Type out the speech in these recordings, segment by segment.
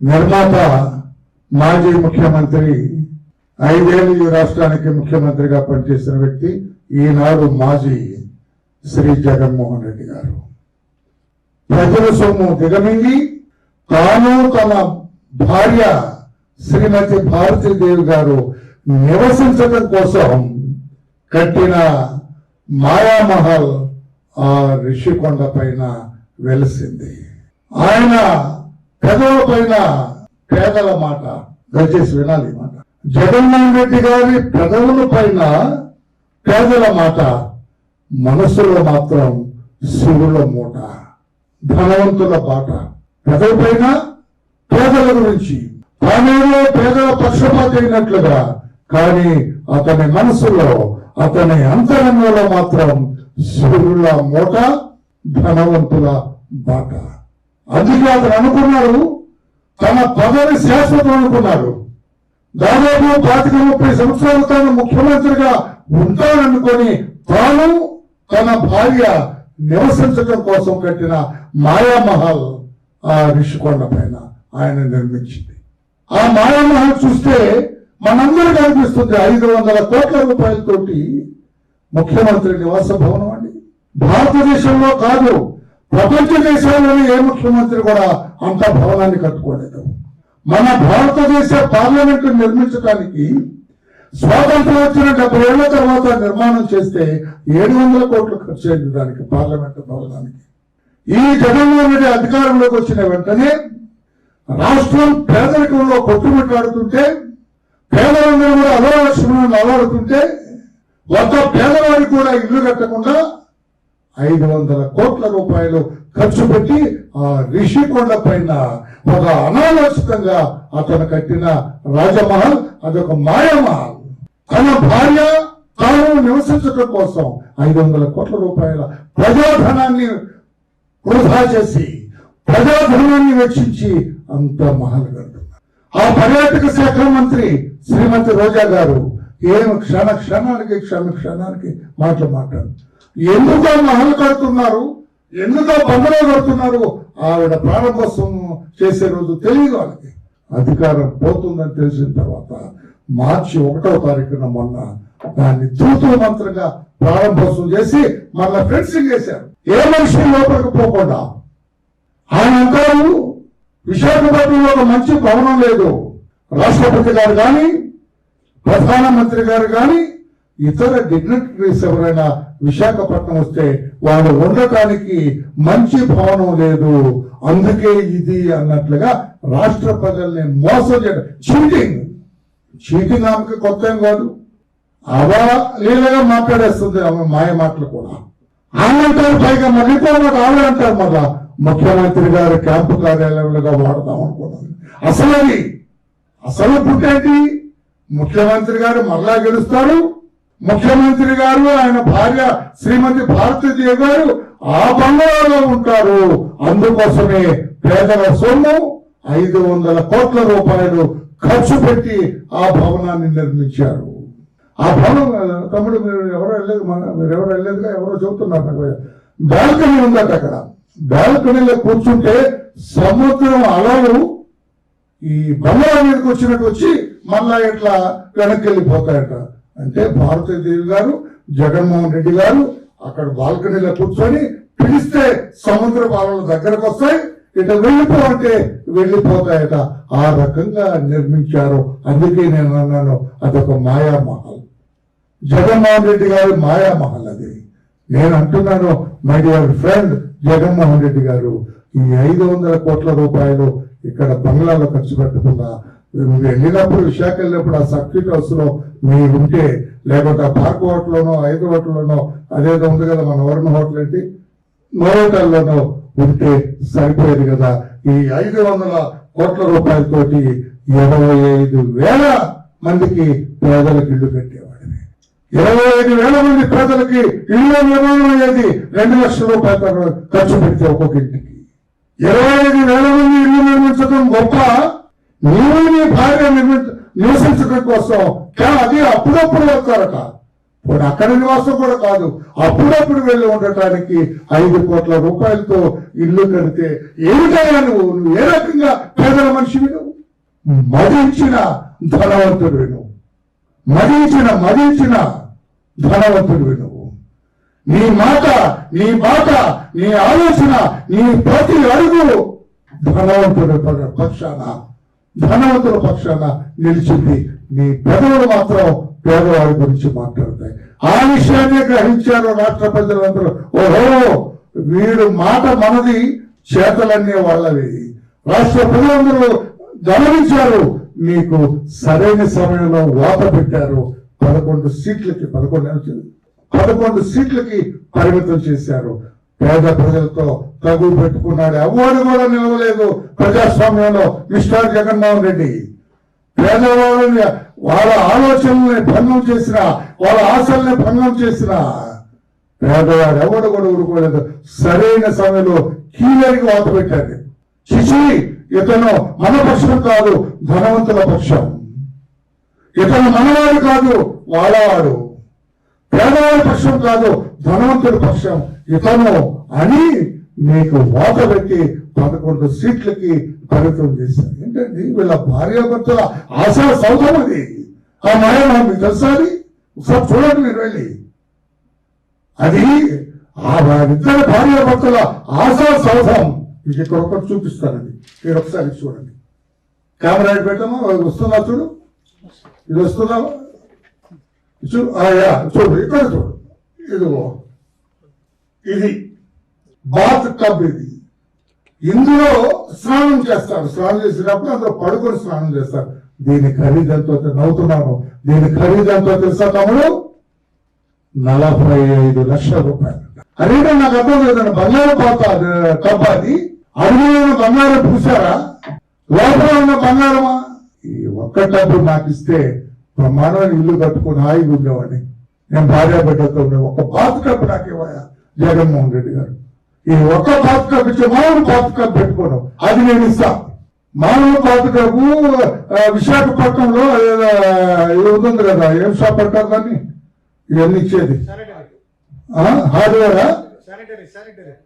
నిర్మాత మాజీ ముఖ్యమంత్రి ఐదేళ్ళు ఈ రాష్ట్రానికి ముఖ్యమంత్రిగా పనిచేసిన వ్యక్తి ఈనాడు మాజీ శ్రీ జగన్మోహన్ రెడ్డి గారు. ప్రజల సొమ్ము దిగమింగి తాను తన భార్య శ్రీమతి భారతీదేవి గారు నివసించడం కోసం కట్టిన మాయామహల్ ఆ రిషికొండ పైన వెలిసింది. ఆయన పెదవుల పైన పేదల మాట దయచేసి వినాలి మాట. జగన్మోహన్ రెడ్డి గారి పెదవుల పైన పేదల మాట మనసులో మాత్రం శివుల మూట ధనవంతుల బాట. పెదల పైన పేదల గురించి తానేలో పేదల పక్షపాతి అయినట్లుగా కానీ అతని మనసులో అతని అంతరంగంలో మాత్రం శివుల మూట ధనవంతుల బాట. అందుకే అతను అనుకున్నాడు తన పదవి శాశ్వతం అనుకున్నాడు దాదాపు పాతిక ముప్పై సంవత్సరాలు తాను ముఖ్యమంత్రిగా ఉంటాననుకొని తాను తన భార్య నివసించడం కోసం కట్టిన మాయామహల్ ఆ రిషికొండ పైన ఆయన నిర్మించింది. ఆ మాయామహల్ చూస్తే మనందరికీ అనిపిస్తుంది ఐదు వందల కోట్ల రూపాయలతోటి ముఖ్యమంత్రి నివాస భవనం అండి. భారతదేశంలో కాదు ప్రపంచ దేశాల్లోని ఏ ముఖ్యమంత్రి కూడా అంత భవనాన్ని కట్టుకోలేదు. మన భారతదేశ పార్లమెంట్ నిర్మించడానికి స్వాతంత్రం వచ్చిన డెబ్బై ఏళ్ళ తర్వాత నిర్మాణం చేస్తే ఏడు వందల కోట్లు ఖర్చు అయింది దానికి పార్లమెంట్ భవనానికి. ఈ జగన్మోహన్ రెడ్డి అధికారంలోకి వచ్చిన వెంటనే రాష్ట్రం పేదరికంలో కొట్టుమిట్టాడుతుంటే పేదలందరూ కూడా అలవాలక్ష్మణులు అలవాడుతుంటే ఒక్క పేదవాడికి కూడా ఇల్లు కట్టకుండా ఐదు వందల కోట్ల రూపాయలు ఖర్చు పెట్టి ఆ రిషికొండ పైన ఒక అనాలోచితంగా అతను కట్టిన రాజమహల్ అదొక మాయామహల్. తన భార్య తాను నివసించడం కోసం ఐదు వందల కోట్ల రూపాయల ప్రజాధనాన్ని వృధా చేసి ప్రజాధనాన్ని వెచ్చించి అంత మహల్ కడుతున్నారు. ఆ పర్యాటక శాఖ మంత్రి శ్రీమతి రోజా గారు ఏం క్షణ క్షణానికి క్షణ క్షణానికి మాటలు మాట్లాడు ఎందుకో మహల్ కడుతున్నారు? ఎందుకో బంధువులు కడుతున్నారు? ఆవిడ ప్రారంభోత్సవం చేసే రోజు తెలియదు వాళ్ళకి. అధికారం పోతుందని తెలిసిన తర్వాత మార్చి ఒకటో తారీఖున మొన్న దాన్ని తూతూ మంత్రంగా ప్రారంభోత్సవం చేసి మళ్ళా ఫెన్సింగ్ చేశారు. ఏ మనిషి లోపలికి పోకుండా? ఆయన అంటారు విశాఖపట్నంలో ఒక మంచి భవనం లేదు. రాష్ట్రపతి గారు కానీ ప్రధానమంత్రి గారు కానీ ఇతర డిగ్నిటరీస్ ఎవరైనా విశాఖపట్నం వస్తే వాళ్ళు ఉండటానికి మంచి భవనం లేదు. అందుకే ఇది అన్నట్లుగా రాష్ట్ర ప్రజల్ని మోసం చేయడం. చీటింగ్. చీటింగ్ ఆమెకి కొత్త ఏం కాదు. అవలీలగా మాట్లాడేస్తుంది ఆమె మాయ మాటలు కూడా. ఆమె అంటారు పైగా మళ్ళీ తర్వాత అంటారు మళ్ళా. ముఖ్యమంత్రి గారి క్యాంపు కార్యాలయంలో వాడదాం అనుకున్నాను. అసలు అది. అసలు పుట్టేంటి? ముఖ్యమంత్రి గారు మరలా గెలుస్తారు. ముఖ్యమంత్రి గారు ఆయన భార్య శ్రీమతి భారతీయ గారు ఆ బంగారంలో ఉంటారు. అందుకోసమే పేదల సొమ్ము ఐదు వందల కోట్ల రూపాయలు ఖర్చు పెట్టి ఆ భవనాన్ని నిర్మించారు. ఆ భవనం తమ్ముడు మీరు ఎవరు వెళ్ళలేదు మన- మీరు ఎవరు వెళ్ళలేదుగా ఎవరో చెబుతున్నారు నాకు. బాల్కనీ ఉందట అక్కడ. బాల్కనీలో కూర్చుంటే సముద్రం అలలు ఈ బంగారం మీదకి వచ్చినట్టు వచ్చి మళ్ళా ఇట్లా వెనక్కి వెళ్ళిపోతాయట. అంటే భారతీదేవి గారు జగన్మోహన్ రెడ్డి గారు అక్కడ బాల్కనీలో కూర్చొని పిలిస్తే సముద్ర పాలన దగ్గరకు వస్తాయి ఇట వెళ్ళిపో అంటే వెళ్ళిపోతాయట. ఆ రకంగా నిర్మించారు. అందుకే నేను అన్నాను అదొక మాయామహల్. జగన్మోహన్ రెడ్డి గారి మాయామహల్ అది. నేను అంటున్నాను my dear friend Jaganmohan Reddy గారు ఈ ఐదు వందల కోట్ల రూపాయలు ఇక్కడ బంగ్లాలో ఖర్చు పెట్టకుండా మీరు వెళ్ళినప్పుడు విశాఖ వెళ్ళినప్పుడు ఆ సర్క్యూట్ హౌస్లో మీరు ఉంటే లేకపోతే ఆ పార్క్ హోటల్లోనో ఐదు హోటల్లోనో అదేదో ఉంది కదా మన వరుణ హోటల్ ఏంటి? నోటల్లోనో ఉంటే సరిపోయేది కదా. ఈ ఐదు వందల కోట్ల రూపాయలతోటి ఇరవై ఐదు వేల మందికి పేదలకు ఇల్లు కట్టేవాడిని. ఇరవై ఐదు వేల మంది పేదలకి ఇల్లు నిర్మాణం అయ్యేది రెండు లక్షల రూపాయలు ఖర్చు పెడితే ఒక్కొక్క ఇంటికి. ఇరవై ఐదు వేల మంది ఇల్లు నిర్మించడం గొప్ప. నీవు నీ భార్య నిర్మించ నివసించడం కోసం. కేవలం అది అప్పుడప్పుడు వస్తారట పోనీ అక్కడ నివాసం కూడా కాదు. అప్పుడప్పుడు వెళ్ళి ఉండటానికి ఐదు కోట్ల రూపాయలతో ఇల్లు కడితే ఏమిటయ్యా నువ్వు? నువ్వు ఏ రకంగా పేదల మనిషివి నువ్వు? మదించిన ధనవంతుడివి నువ్వు. మదించిన మదించిన ధనవంతుడివి నువ్వు. నీ మాట నీ మాట నీ ఆలోచన నీ ప్రతి అడుగు ధనవంతుడి పక్షాన. ధనవంతుల పక్షాన నిలిచింది. నీ పెదవులు మాత్రం పేదవాడి గురించి మాట్లాడతాయి. ఆ విషయాన్ని గ్రహించారు రాష్ట్ర ప్రజలందరూ. ఓహో వీడు మాట మనది చేతలన్నీ వాళ్ళవి. రాష్ట్ర ప్రజలందరూ గమనించారు. మీకు సరైన సమయంలో వాత పెట్టారు. పదకొండు సీట్లకి పదకొండు పదకొండు సీట్లకి పరిమితం చేశారు. పేద ప్రజలతో తగు పెట్టుకున్నాడు. ఎవరు కూడా నిలవలేదు ప్రజాస్వామ్యంలో మిస్టర్ జగన్మోహన్ రెడ్డి. పేదవాళ్ళని వాళ్ళ ఆలోచనల్ని భంగం చేసిన వాళ్ళ ఆశల్ని భంగం చేసిన పేదవాడు ఎవడు కూడా ఊరుకోలేదు. సరైన సమయంలో కీలరికి వాత పెట్టాడు. శిశి ఇతను మన పక్షం కాదు ధనవంతుల పక్షం. ఇతను మనవాడు కాదు వాళ్ళవాడు. పేదవాడి పక్షం కాదు ధనవంతుడి పక్షం ఇతను అని నీకు వాత పెట్టి పదకొండు సీట్లకి పరిమితం చేశారు ఏంటండి? వీళ్ళ భార్యాభర్తల ఆశా సౌధం అది. ఆ మాయ మీకు తెలుసా ఒకసారి చూడండి మీరు వెళ్ళి. అది ఆ వారిద్దరి భార్యాభర్తల ఆశా సౌధం. మీకు ఇక్కడ ఒకటి చూపిస్తానండి. మీరు ఒకసారి చూడండి. కెమెరా ఇటు పెట్టామా వస్తుందా చూడు? ఇది వస్తుందా? ఆయా చూడు ఇక్కడ చూడు. ఇదిగో. ఇది బాత్ టబ్ ఇది. ఇందులో స్నానం చేస్తారు. స్నానం చేసినప్పుడు అందులో పడుకొని స్నానం చేస్తారు. దీని ఖరీదంతో నవ్వుతున్నాను దీని ఖరీదంతో తెలుసా తమ్ముడు? నలభై ఐదు లక్షల రూపాయలు. అదేంటో నాకు అర్థం లేదండి బంగారం పాత టబ్ అది. అడుగులో బంగారం పూసారా లోపల ఉన్న బంగారమా? ఈ ఒక్క టబ్బు నాకు ఇస్తే బ్రహ్మాండమైన ఇల్లు కట్టుకుని హాయిగా ఉండేవాడిని. నేను భార్య బిడ్డతో ఉండే ఒక బాత్ టబ్ నాకు ఇవ్వయా జగన్మోహన్ రెడ్డి గారు. ఈ ఒక్క బాత్ టబ్ ఇచ్చే మామూలు బాత్ టబ్ పెట్టుకోను. అది నేను ఇస్తా. మామూలు బాత్ విశాఖపట్నంలో ఏదో ఉంటుంది కదా ఏం షాప్ అంటారు దాన్ని? ఇవన్నీ ఇచ్చేది. హార్డ్వేరా?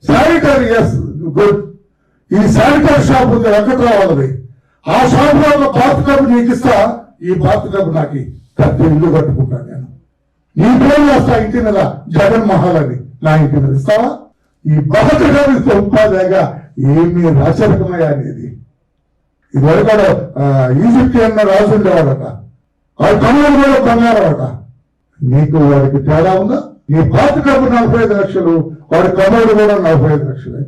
శానిటరీ ఎస్ గుడ్ ఈ శానిటరీ షాప్ ఉంది వెంకట్రావులది ఆ షాప్లో ఒక బాత్ నీకు ఇస్తా. ఈ బాత్ డబ్బు నాకు పెద్ద ఇల్లు కట్టుకుంటాను నేను. నీ పేరు వస్తా ఇంటి మీద జగన్ మహల్ అని. నా ఇంటి మీద ఇస్తావా? ఈ బాత్ డబ్బు ఇస్తే ఉపాధిగా ఏమి రాచరికమయ్యా అనేది. ఇదివరకు ఈజిప్ట్ అన్న రాజు ఉండేవాడట. వాడి తమ్ముడు కూడా బంగారం నీకు వాడికి తేడా ఉందా? నీ పాత డబ్బు నలభై ఐదు లక్షలు వాడి కమోడు కూడా నలభై ఐదు ఈజిప్ట్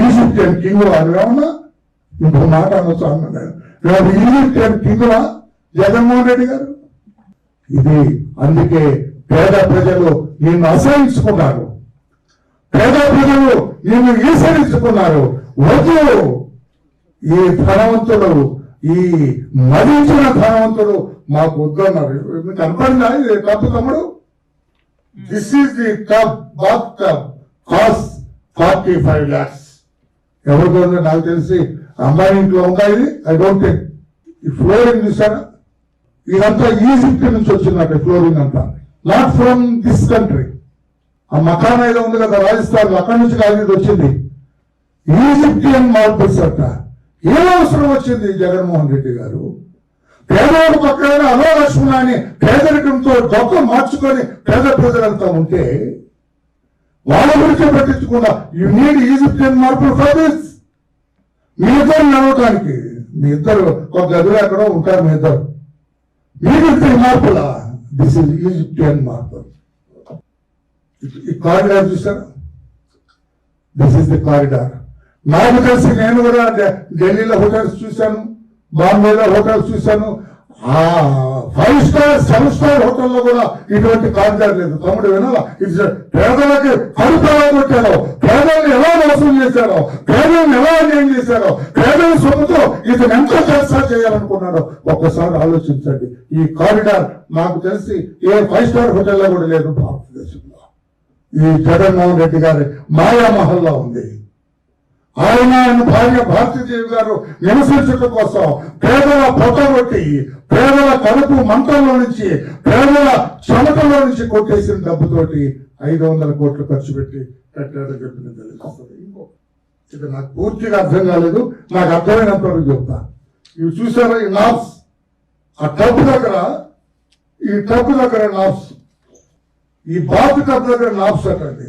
ఈజిప్టియన్ కింగ్ అని ఏమన్నా ఇంకో మాట అనొచ్చు అన్నాడు. ఈజిప్ట్ ఈజిప్టియన్ కింగ్వా జగన్మోహన్ రెడ్డి గారు? ఇది అందుకే పేద ప్రజలు నిన్ను అసహించుకున్నారు. పేద ప్రజలు నిన్ను ఈసరించుకున్నారు. వద్దు. ఈ ధనవంతుడు ఈ మరించిన ధనవంతుడు మాకు వద్దన్నారు. మీకు కనపడిందా? ఇది తప్పు తమ్ముడు? This is the tub bath tub cost forty five lakhs ఎవరికి ఉందో నాకు తెలిసి అమ్మాయి ఇంట్లో ఉందా ఇది? ఐ డోంట్ థింక్ ఈ ఫ్లోరింగ్ చూసారా ఇదంతా ఈజిప్ట్ నుంచి వచ్చిందట ఫ్లోరింగ్ అంతా. నాట్ ఫ్రమ్ దిస్ కంట్రీ ఆ మకాన్ ఏదో ఉంది కదా రాజస్థాన్ అక్కడి నుంచి కాదు వచ్చింది. ఈజిప్టియన్ మార్బల్స్ అంట ఏం అవసరం వచ్చింది జగన్మోహన్ రెడ్డి గారు? పేదవాడు పక్కన అలో పేదరికంతో గొప్ప మార్చుకొని పేద ప్రజలంతా ఉంటే వాళ్ళ గురించి పట్టించకుండా you need Egyptian marble for this మీ ఇద్దరు నడవటానికి మీ ఇద్దరు ఒక గదిలో ఎక్కడో ఉంటారు మీ ఇద్దరు. ఏదైతే మార్పుల? దిస్ ఇస్ ఈజిప్టియన్ మార్పుల్ ఈ కారిడార్ చూసారా? దిస్ ఇస్ ది కారిడార్ నాకు తెలిసి నేను కూడా ఢిల్లీలో హోటల్స్ చూశాను బాంబేలో హోటల్స్ చూశాను ఫైవ్ స్టార్ సెవెన్ స్టార్ హోటల్లో కూడా ఇటువంటి కాంటాక్ట్ లేదు. తమ్ముడు వినాలా? ఇది పేదలకి కడుపులా కొట్టారో. ఎలా మోసం చేశారో? పేదలను ఎలా అన్యాయం చేశారో? పేదల సొమ్ముతో ఇతను ఎంత చర్చ చేయాలనుకున్నాడో ఒక్కసారి ఆలోచించండి. ఈ కారిడార్ నాకు తెలిసి ఏ ఫైవ్ స్టార్ హోటల్లో కూడా లేదు భారతదేశంలో. ఈ జగన్మోహన్ రెడ్డి గారి మాయామహల్లో ఉంది. ఆయన ఆయన భార్య భారతీదేవి గారు నివసించడం కోసం పేదల పొట్టగొట్టి పేదల కడుపు మంటల్లో నుంచి పేదల చెమటలో నుంచి కొట్టేసిన డబ్బుతోటి ఐదు వందల కోట్లు ఖర్చు పెట్టి కట్టాడని చెప్పిన తెలుస్తుంది ఇది నాకు పూర్తిగా అర్థం కాలేదు. నాకు అర్థమైనంత వరకు చెప్తా. ఇవి చూసారా ఈ నాప్స్ ఆ టబ్ దగ్గర ఈ టబ్ దగ్గర నాప్స్ ఈ బాత్ టబ్ దగ్గర నాప్స్ అటండి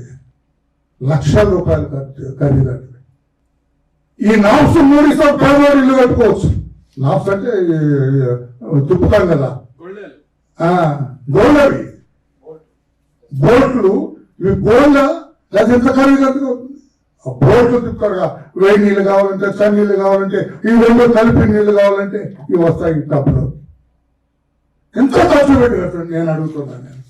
లక్షల రూపాయలు ఖర్చు ఖరీదండి ఈ నాప్స్ మూడితో పేదవాడు ఇల్లు కట్టుకోవచ్చు. నాప్స్ అంటే తిప్పుతాం కదా. ఆ, గోళ్ళవి బోట్లు ఇవి గోళ్ళ లేదా ఎంత ఖరీదు? ఆ బోట్లు తిప్పుతారుగా వేడి నీళ్ళు కావాలంటే చని నీళ్ళు కావాలంటే ఈ రెండు కలిపి నీళ్ళు కావాలంటే ఇవి వస్తాయి ఈ టబ్లో. ఎంత ఖర్చు పెట్టి నేను అడుగుతున్నాను నేను.